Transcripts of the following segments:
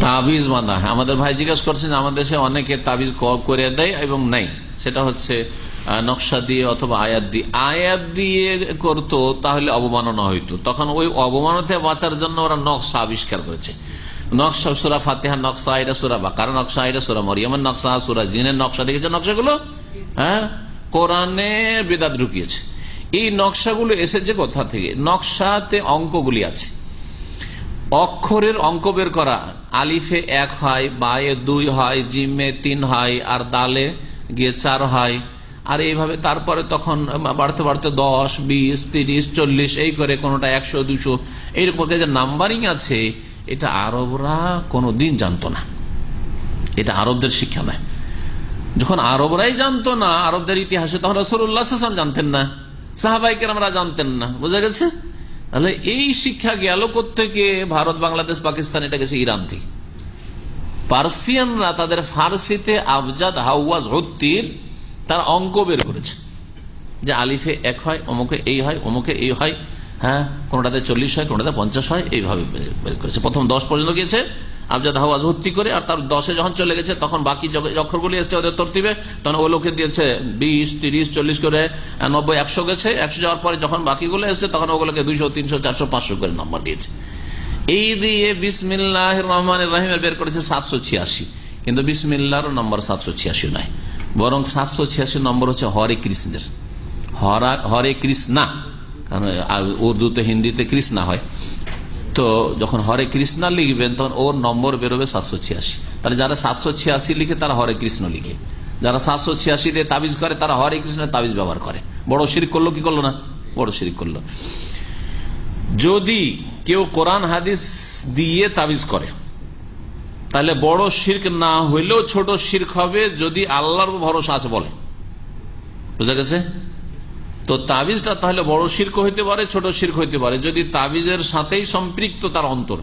তাবিজ বাঁধা। আমাদের ভাই জিজ্ঞাসা করছেন আমাদের দেশে অনেকে তাবিজ করে দেয় এবং নাই সেটা হচ্ছে নকশা দিয়ে অথবা আয়াত দিয়ে। আয়াত দিয়ে করতো, তাহলে অবমাননা হইতো। তখন ওই অবমাননা থেকে বাঁচার জন্য ওরা নকশা আবিষ্কার করেছে। নকশা, সুরা ফাতেহা, নকশা এটা সুরা বাকার নকশা এটা সুরা মরিয়মের নকশা, সুরা জিনের নকশা দেখেছে নকশাগুলো? হ্যাঁ? কোরআনে বেদাত ঢুকিয়েছে। এই নকশাগুলো এসেছে কোথা থেকে? নকশাতে অঙ্কগুলি আছে। অক্ষরের অঙ্ক বের করা। আলিফে এক হয়, বায়ে দুই হয় জিমে তিন হয়, আর দালে গিয়ে চার হয়। আর এইভাবে তারপরে তখন বাড়তে বাড়তে দশ, বিশ, তিরিশ, চল্লিশ, এই করে কোনোটা একশো, দুশো। এইরকম যে নাম্বারিং আছে, এটা আরবরা কোনো দিন জানতো না। এটা আরবদের শিক্ষা নয়। যখন আরবরাই জানতো না, আরবদের ইতিহাসে তখন রসুল্লাহ জানতেন না। সাহাবাইকের আমরা জানতেন না। বোঝা গেছে? তাহলে এই শিক্ষা গেল থেকে ভারত, বাংলাদেশ, পাকিস্তান এটা গেছে ইরান থেকে। পার্সিয়ানরা তাদের ফার্সিতে আবজাদ হাওয়াজ হত্তির তার অঙ্ক বের করেছে। যে আলিফে এক হয়, অমুকে এই হয়, অমুকে এই হয় হ্যাঁ কোনটাতে চল্লিশ হয়, কোনটাতে পঞ্চাশ হয়, এইভাবে বের- করেছে। প্রথম দশ পর্যন্ত গিয়েছে। আবজাদ হাওয়াজ ভর্তি করে আর তার দশে যখন চলে গেছে, তখন বাকি অক্ষরগুলি এসছে ওদের তরতিবে। তখন ও লোকে দিয়েছে বিশ, তিরিশ, চল্লিশ করে নব্বই, একশো গেছে। একশো যাওয়ার পরে যখন বাকিগুলো এসছে, তখন ওগুলোকে দুইশো, তিনশো, চারশো, পাঁচশো করে নম্বর দিয়েছে। এই দিয়ে বিসমিল্লাহ রহমান রাহিমের বের করেছে সাতশো ছিয়াশি। কিন্তু বিসমিল্লাহর নম্বর সাতশো ছিয়াশি নয়। বরং সাতশো ছিয়াশি নম্বর হচ্ছে হরে কৃষ্ণের। হরা- হরে কৃষ্ণা। কারণ উর্দুতে হিন্দিতে কৃষ্ণা হয়। তো যখন হরে কৃষ্ণা লিখবেন, তখন ওর নম্বর বেরোবে সাতশো ছিয়াশি। তাহলে যারা সাতশো ছিয়াশি লিখে, তারা হরে কৃষ্ণ লিখে। যারা সাতশো ছিয়াশি দিয়ে তাবিজ করে, তারা হরে কৃষ্ণের তাবিজ ব্যবহার করে। বড় শিরিক করল, কি করল না? বড় শিরিক করল। যদি কেউ কোরআন, হাদিস দিয়ে তাবিজ করে, তাহলে বড় শির্ক না হইলেও ছোট শির্ক হবে, যদি আল্লাহর ভরসা আছে বলে। বুঝা গেছে? তো তাবিজটা তাহলে বড় শির্ক হইতে পারে, ছোট শির্ক হইতে পারে। যদি তাবিজের সাথেই সম্পৃক্ত তার অন্তর।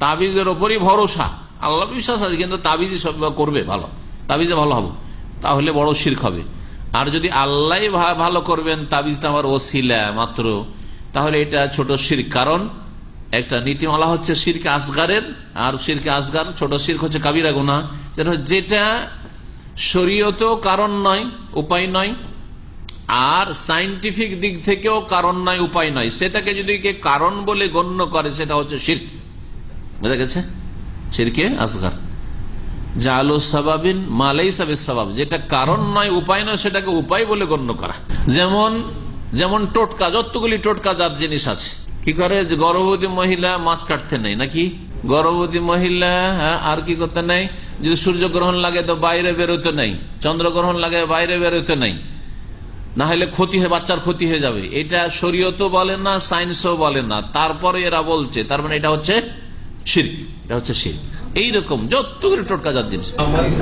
তাবিজের ওপরই ভরসা। আল্লাহ বিশ্বাস আছে, কিন্তু তাবিজই সব করবে, ভালো। তাবিজে ভালো হবে। তাহলে বড় শির্ক হবে। আর যদি আল্লাহ ভালো করবেন, তাবিজটা আমার ওসিলা মাত্র, তাহলে এটা ছোট শির্ক। কারণ একটা নীতিমালা হচ্ছে শিরকে আসগারের, আর শিরকে আসগার, ছোট শির্ক হচ্ছে কাবিরা গুনা যেটা যেটা শরীয়ত কারণ নয়, উপায় নয় আর সাইন্টিফিক দিক থেকেও কারণ নয় উপায় নয় সেটাকে যদি কে কারণ বলে গণ্য করে সেটা হচ্ছে শির্ক। বুঝা গেছে? শিরকে আসগার। জালো সাবাবিন মালাই সাবের সাবাব যেটা কারণ নয় উপায় নয় সেটাকে উপায় বলে গণ্য করা। যেমন যেমন টোটকা যতগুলি টোটকা জাত জিনিস আছে। কি করে? গর্ভবতী মহিলা মাছ কাটতে নেই নাকি? গর্ভবতী মহিলা হ্যাঁ, আর কি করতে নেই? যদি সূর্যগ্রহণ লাগে তো বাইরে বেরোতে নেই। চন্দ্রগ্রহণ লাগে বাইরে বেরোতে নেই। না হলে ক্ষতি হয়ে, বাচ্চার ক্ষতি হয়ে যাবে। এটা শরীয়তও বলে না, সায়েন্সও বলে না। তারপরে এরা বলছে, তার মানে এটা হচ্ছে শির্ক, এটা হচ্ছে শির্ক। এইরকম যত টোটকা যার জিনিস।